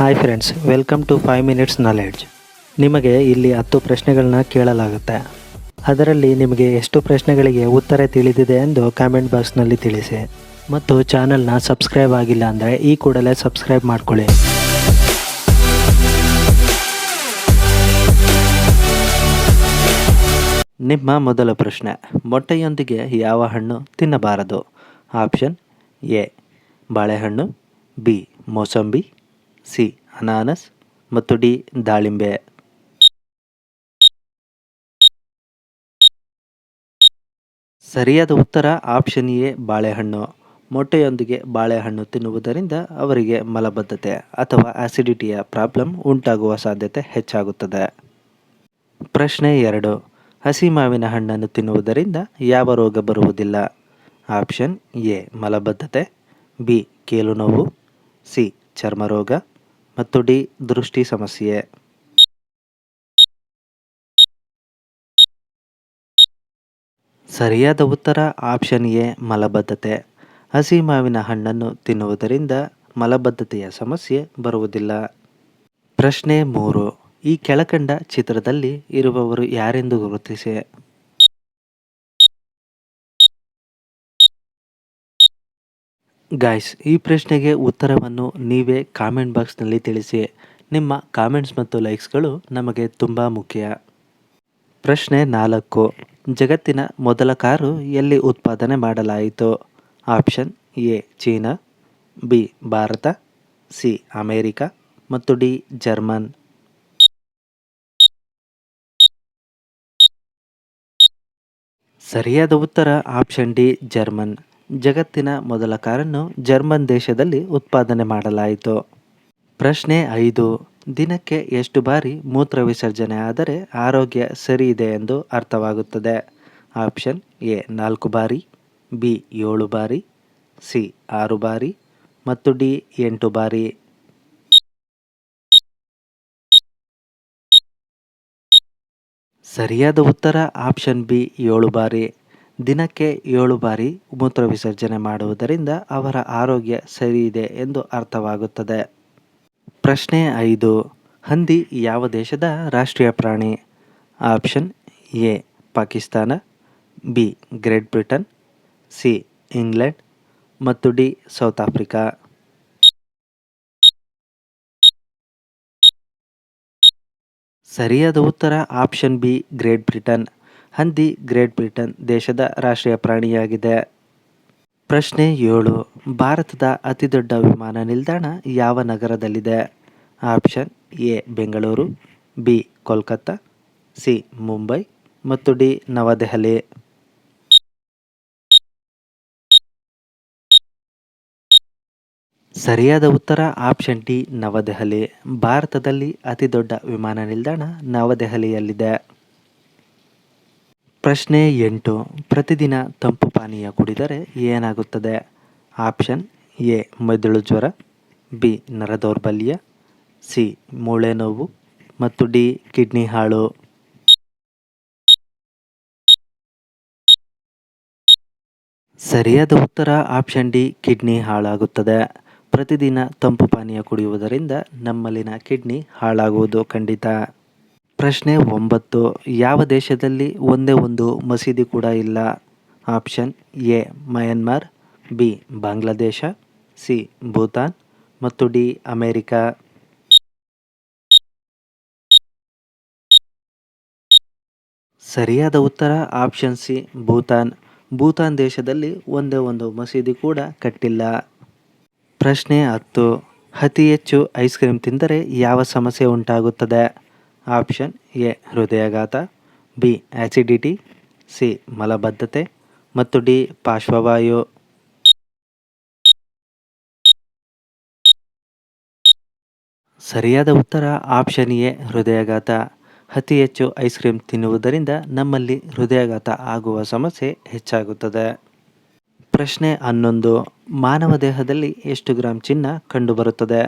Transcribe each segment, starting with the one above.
Hi friends welcome to five minutes knowledge ನಿಮಗೆ ಇಲ್ಲಿ ಹತ್ತು ಪ್ರಶ್ನೆಗಳನ್ನ ಕೇಳಲಾಗುತ್ತೆ. ಅದರಲ್ಲಿ ನಿಮಗೆ ಎಷ್ಟು ಪ್ರಶ್ನೆಗಳಿಗೆ ಉತ್ತರ ತಿಳಿದಿದೆ ಎಂದು ಕಾಮೆಂಟ್ ಬಾಕ್ಸ್ನಲ್ಲಿ ತಿಳಿಸಿ. ಮತ್ತು ಚಾನಲ್ನ ಸಬ್ಸ್ಕ್ರೈಬ್ ಆಗಿಲ್ಲ ಅಂದರೆ ಈ ಕೂಡಲೇ ಸಬ್ಸ್ಕ್ರೈಬ್ ಮಾಡಿಕೊಳ್ಳಿ. ನಿಮ್ಮ ಮೊದಲ ಪ್ರಶ್ನೆ, ಮೊಟ್ಟೆಯೊಂದಿಗೆ ಯಾವ ಹಣ್ಣು ತಿನ್ನಬಾರದು? ಆಪ್ಷನ್ ಎ ಬಾಳೆಹಣ್ಣು. ಬಿ ಮೋಸಂಬಿ. ಸಿ, ಅನಾನಸ್ ಮತ್ತು ಡಿ, ದಾಳಿಂಬೆ. ಸರಿಯಾದ ಉತ್ತರ ಆಪ್ಷನ್ ಎ, ಬಾಳೆಹಣ್ಣು. ಮೊಟ್ಟೆಯೊಂದಿಗೆ ಬಾಳೆಹಣ್ಣು ತಿನ್ನುವುದರಿಂದ ಅವರಿಗೆ ಮಲಬದ್ಧತೆ ಅಥವಾ ಆಸಿಡಿಟಿಯ ಪ್ರಾಬ್ಲಮ್ ಉಂಟಾಗುವ ಸಾಧ್ಯತೆ ಹೆಚ್ಚಾಗುತ್ತದೆ. ಪ್ರಶ್ನೆ ಎರಡು, ಹಸಿ ಮಾವಿನ ಹಣ್ಣನ್ನು ತಿನ್ನುವುದರಿಂದ ಯಾವ ರೋಗ ಬರುವುದಿಲ್ಲ? ಆಪ್ಷನ್ ಎ, ಮಲಬದ್ಧತೆ. ಬಿ, ಕೇಲು ನೋವು. ಸಿ, ಚರ್ಮರೋಗ. ಮತ್ತು ಡಿ ದೃಷ್ಟಿ ಸಮಸ್ಯೆ. ಸರಿಯಾದ ಉತ್ತರ ಆಪ್ಷನ್ ಎ, ಮಲಬದ್ಧತೆ. ಹಸಿ ಮಾವಿನ ಹಣ್ಣನ್ನು ತಿನ್ನುವುದರಿಂದ ಮಲಬದ್ಧತೆಯ ಸಮಸ್ಯೆ ಬರುವುದಿಲ್ಲ. ಪ್ರಶ್ನೆ ಮೂರು, ಈ ಕೆಳಕಂಡ ಚಿತ್ರದಲ್ಲಿ ಇರುವವರು ಯಾರೆಂದು ಗುರುತಿಸಿ. ಗಾಯ್ಸ್ ಈ ಪ್ರಶ್ನೆಗೆ ಉತ್ತರವನ್ನು ನೀವೇ ಕಾಮೆಂಟ್ ಬಾಕ್ಸ್ನಲ್ಲಿ ತಿಳಿಸಿ. ನಿಮ್ಮ ಕಾಮೆಂಟ್ಸ್ ಮತ್ತು ಲೈಕ್ಸ್ಗಳು ನಮಗೆ ತುಂಬ ಮುಖ್ಯ. ಪ್ರಶ್ನೆ ನಾಲ್ಕು. ಜಗತ್ತಿನ ಮೊದಲ ಕಾರು ಎಲ್ಲಿ ಉತ್ಪಾದನೆ ಮಾಡಲಾಯಿತು? Option A China. B Bharat. C America. ಮತ್ತು ಡಿ ಜರ್ಮನ್. ಸರಿಯಾದ ಉತ್ತರ ಆಪ್ಷನ್ ಡಿ ಜರ್ಮನ್. ಜಗತ್ತಿನ ಮೊದಲ ಕಾರನ್ನು ಜರ್ಮನ್ ದೇಶದಲ್ಲಿ ಉತ್ಪಾದನೆ ಮಾಡಲಾಯಿತು. ಪ್ರಶ್ನೆ ಐದು, ದಿನಕ್ಕೆ ಎಷ್ಟು ಬಾರಿ ಮೂತ್ರ ವಿಸರ್ಜನೆ ಆದರೆ ಆರೋಗ್ಯ ಸರಿ ಇದೆ ಎಂದು ಅರ್ಥವಾಗುತ್ತದೆ? ಆಪ್ಷನ್ ಎ, ನಾಲ್ಕು ಬಾರಿ, ಬಿ, ಏಳು ಬಾರಿ, ಸಿ, ಆರು ಬಾರಿ ಮತ್ತು ಡಿ, ಎಂಟು ಬಾರಿ. ಸರಿಯಾದ ಉತ್ತರ ಆಪ್ಷನ್ ಬಿ, ಏಳು ಬಾರಿ. ದಿನಕ್ಕೆ ಏಳು ಬಾರಿ ಮೂತ್ರ ವಿಸರ್ಜನೆ ಮಾಡುವುದರಿಂದ ಅವರ ಆರೋಗ್ಯ ಸರಿ ಇದೆ ಎಂದು ಅರ್ಥವಾಗುತ್ತದೆ. ಪ್ರಶ್ನೆ ಐದು, ಹಂದಿ ಯಾವ ದೇಶದ ರಾಷ್ಟ್ರೀಯ ಪ್ರಾಣಿ? Option A, Pakistan, B, Great Britain, C, England ಮತ್ತು ಡಿ, ಸೌತ್ ಆಫ್ರಿಕಾ. ಸರಿಯಾದ ಉತ್ತರ ಆಪ್ಷನ್ ಬಿ, ಗ್ರೇಟ್ ಬ್ರಿಟನ್. ಹಂದಿ ಗ್ರೇಟ್ ಬ್ರಿಟನ್ ದೇಶದ ರಾಷ್ಟ್ರೀಯ ಪ್ರಾಣಿಯಾಗಿದೆ. ಪ್ರಶ್ನೆ ಏಳು, ಭಾರತದ ಅತಿದೊಡ್ಡ ವಿಮಾನ ನಿಲ್ದಾಣ ಯಾವ ನಗರದಲ್ಲಿದೆ? Option A, Bengaluru, B, Kolkata, C, Mumbai ಮತ್ತು ಡಿ, ನವದೆಹಲಿ. ಸರಿಯಾದ ಉತ್ತರ ಆಪ್ಷನ್ ಡಿ, ನವದೆಹಲಿ. ಭಾರತದಲ್ಲಿ ಅತಿದೊಡ್ಡ ವಿಮಾನ ನಿಲ್ದಾಣ ನವದೆಹಲಿಯಲ್ಲಿದೆ. ಪ್ರಶ್ನೆ ಎಂಟು. ಪ್ರತಿದಿನ ತಂಪು ಪಾನೀಯ ಕುಡಿದರೆ ಏನಾಗುತ್ತದೆ? ಆಪ್ಷನ್ ಎ, ಮೆದುಳು ಜ್ವರ, ಬಿ, ನರದೌರ್ಬಲ್ಯ, ಸಿ, ಮೂಳೆ ನೋವು ಮತ್ತು ಡಿ, ಕಿಡ್ನಿ ಹಾಳು. ಸರಿಯಾದ ಉತ್ತರ ಆಪ್ಷನ್ ಡಿ, ಕಿಡ್ನಿ ಹಾಳಾಗುತ್ತದೆ. ಪ್ರತಿದಿನ ತಂಪು ಪಾನೀಯ ಕುಡಿಯುವುದರಿಂದ ನಮ್ಮಲ್ಲಿನ ಕಿಡ್ನಿ ಹಾಳಾಗುವುದು ಖಂಡಿತ. ಪ್ರಶ್ನೆ ಒಂಬತ್ತು. ಯಾವ ದೇಶದಲ್ಲಿ ಒಂದೇ ಒಂದು ಮಸೀದಿ ಕೂಡ ಇಲ್ಲ? Option A, Myanmar, B, Bangladesh, C, Bhutan ಮತ್ತು ಡಿ, ಅಮೇರಿಕಾ. ಸರಿಯಾದ ಉತ್ತರ ಆಪ್ಷನ್ ಸಿ, ಭೂತಾನ್. ಭೂತಾನ್ ದೇಶದಲ್ಲಿ ಒಂದೇ ಒಂದು ಮಸೀದಿ ಕೂಡ ಕಟ್ಟಿಲ್ಲ. ಪ್ರಶ್ನೆ ಹತ್ತು. ಅತಿ ಹೆಚ್ಚು ಐಸ್ ಕ್ರೀಮ್ ತಿಂದರೆ ಯಾವ ಸಮಸ್ಯೆ ಉಂಟಾಗುತ್ತದೆ? ಆಪ್ಷನ್ ಎ, ಹೃದಯಾಘಾತ, ಬಿ ಆ್ಯಸಿಡಿಟಿ ಸಿ, ಮಲಬದ್ಧತೆ ಮತ್ತು ಡಿ, ಪಾರ್ಶ್ವವಾಯು. ಸರಿಯಾದ ಉತ್ತರ ಆಪ್ಷನ್ ಎ, ಹೃದಯಾಘಾತ. ಅತಿ ಹೆಚ್ಚು ಐಸ್ ಕ್ರೀಮ್ ತಿನ್ನುವುದರಿಂದ ನಮ್ಮಲ್ಲಿ ಹೃದಯಾಘಾತ ಆಗುವ ಸಮಸ್ಯೆ ಹೆಚ್ಚಾಗುತ್ತದೆ. ಪ್ರಶ್ನೆ ಹನ್ನೊಂದು, ಮಾನವ ದೇಹದಲ್ಲಿ ಎಷ್ಟು ಗ್ರಾಂ ಚಿನ್ನ ಕಂಡುಬರುತ್ತದೆ?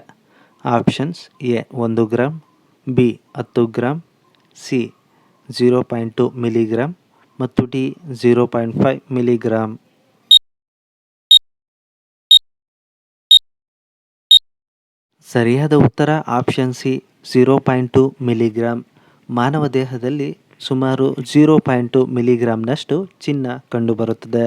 ಆಪ್ಷನ್ಸ್ ಎ, ಒಂದು ಗ್ರಾಮ್ ಬಿ ಹತ್ತು gram C zero point two milligram ಮತ್ತು D zero point five milligram ಸರಿಯಾದ ಉತ್ತರ option C zero point two milligram ಮಾನವ ದೇಹದಲ್ಲಿ ಸುಮಾರು ಝೀರೋ ಪಾಯಿಂಟ್ ಟು ಮಿಲಿಗ್ರಾಮ್ನಷ್ಟು ಚಿನ್ನ ಕಂಡುಬರುತ್ತದೆ.